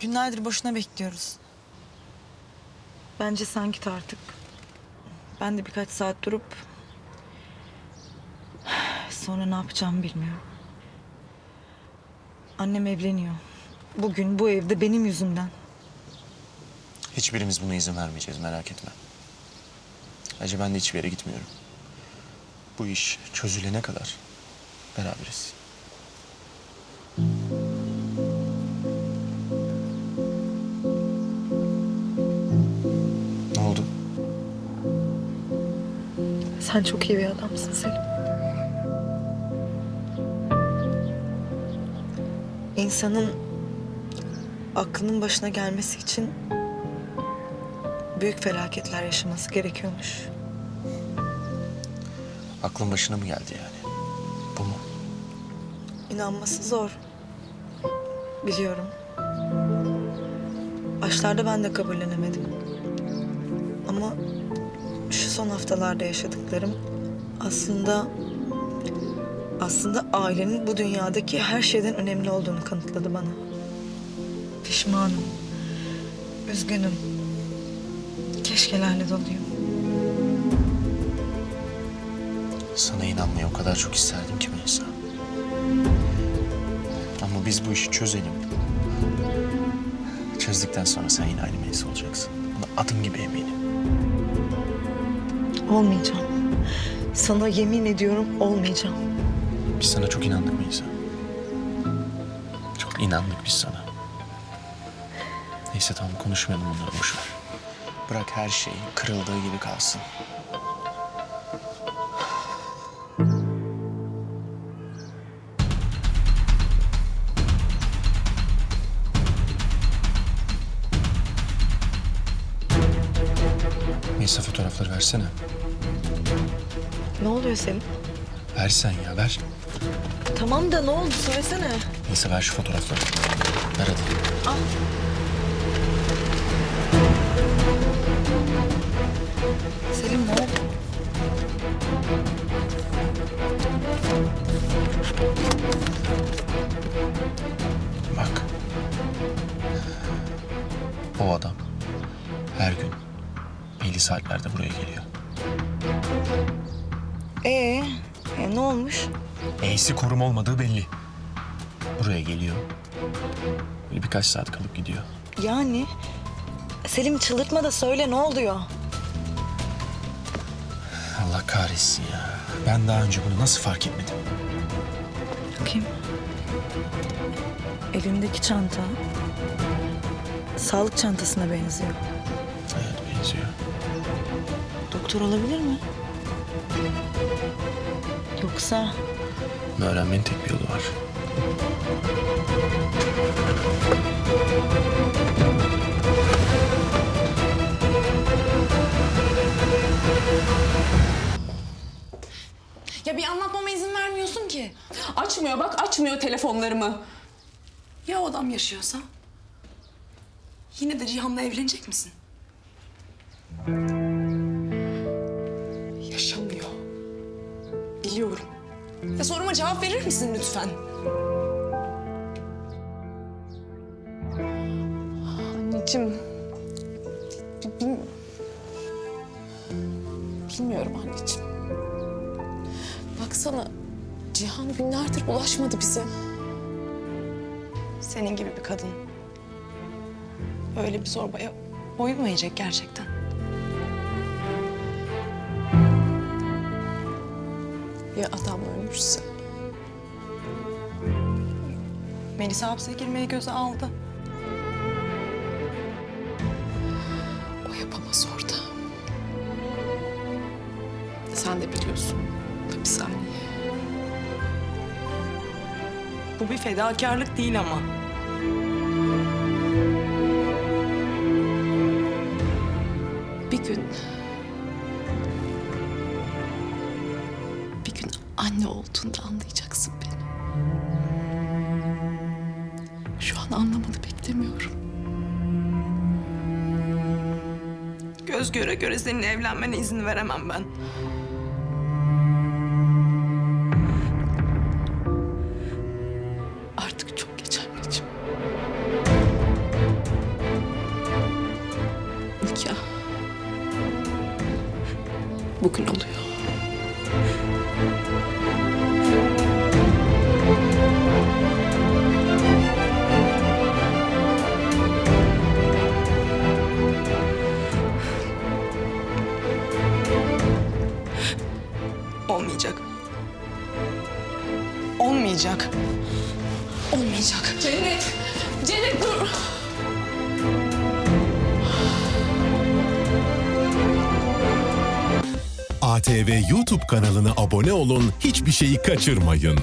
Günlerdir boşuna bekliyoruz. Bence sen git artık. Ben de birkaç saat durup... Sonra ne yapacağımı bilmiyorum. Annem evleniyor. Bugün bu evde benim yüzümden. Hiçbirimiz buna izin vermeyeceğiz merak etme. Ayrıca ben de hiçbir yere gitmiyorum. Bu iş çözülene kadar beraberiz. Sen çok iyi bir adamsın Selim. İnsanın aklının başına gelmesi için büyük felaketler yaşaması gerekiyormuş. Aklın başına mı geldi yani? Bu mu? İnanması zor. Biliyorum. Başlarda ben de kabullenemedim. Son haftalarda yaşadıklarım aslında aslında ailenin bu dünyadaki her şeyden önemli olduğunu kanıtladı bana. Pişmanım. Üzgünüm. Keşkelerle doluyum. Sana inanmayı o kadar çok isterdim ki Melisa. Ama biz bu işi çözelim. Çözdükten sonra sen yine aynı Melisa olacaksın. Buna adım gibi eminim. Olmayacağım. Sana yemin ediyorum olmayacağım. Biz sana çok inandık Melisa. Çok inandık biz sana. Neyse tamam konuşmayalım bunları boş ver. Bırak her şey kırıldığı gibi kalsın. Melisa fotoğrafları versene. Ne oluyor Selim? Versen ya ver. Tamam da ne oldu söylesene. Neyse ver şu fotoğrafları. Ver hadi. Selim ne oldu? Bak. O adam her gün belli saatlerde buraya geliyor. Ee, e, ne olmuş? E'si korum olmadığı belli. Buraya geliyor. Böyle birkaç saat kalıp gidiyor. Yani Selim çıldırtma da söyle ne oluyor? Allah kahretsin ya. Ben daha önce bunu nasıl fark etmedim? Bakayım. Elindeki çanta sağlık çantasına benziyor. Evet benziyor. Doktor olabilir mi? Yoksa Bunu öğrenmenin tek bir yolu var. Ya bir anlatmama izin vermiyorsun ki. Açmıyor bak açmıyor telefonlarımı. Ya o adam yaşıyorsa? Yine de Cihan'la evlenecek misin? Biliyorum. Ya soruma cevap verir misin lütfen? Anneciğim. bi- bi- Bilmiyorum anneciğim. Baksana Cihan günlerdir bulaşmadı bize. Senin gibi bir kadın öyle bir zorbaya boyun mu eğecek gerçekten? Ya adam ölmüşse? Melisa hapse girmeyi göze aldı. O yapamaz orada. Sen de biliyorsun. Hapishaneye. Bu bir fedakarlık değil ama. Bir gün anne olduğunda anlayacaksın beni. Şu an anlamanı beklemiyorum. Göz göre göre seninle evlenmene izin veremem ben. Artık çok geç anneciğim. Nikah. Bugün oluyor. Olmayacak. Olmayacak. Olmayacak. Cennet! Cennet dur! ATV YouTube kanalına abone olun, hiçbir şeyi kaçırmayın.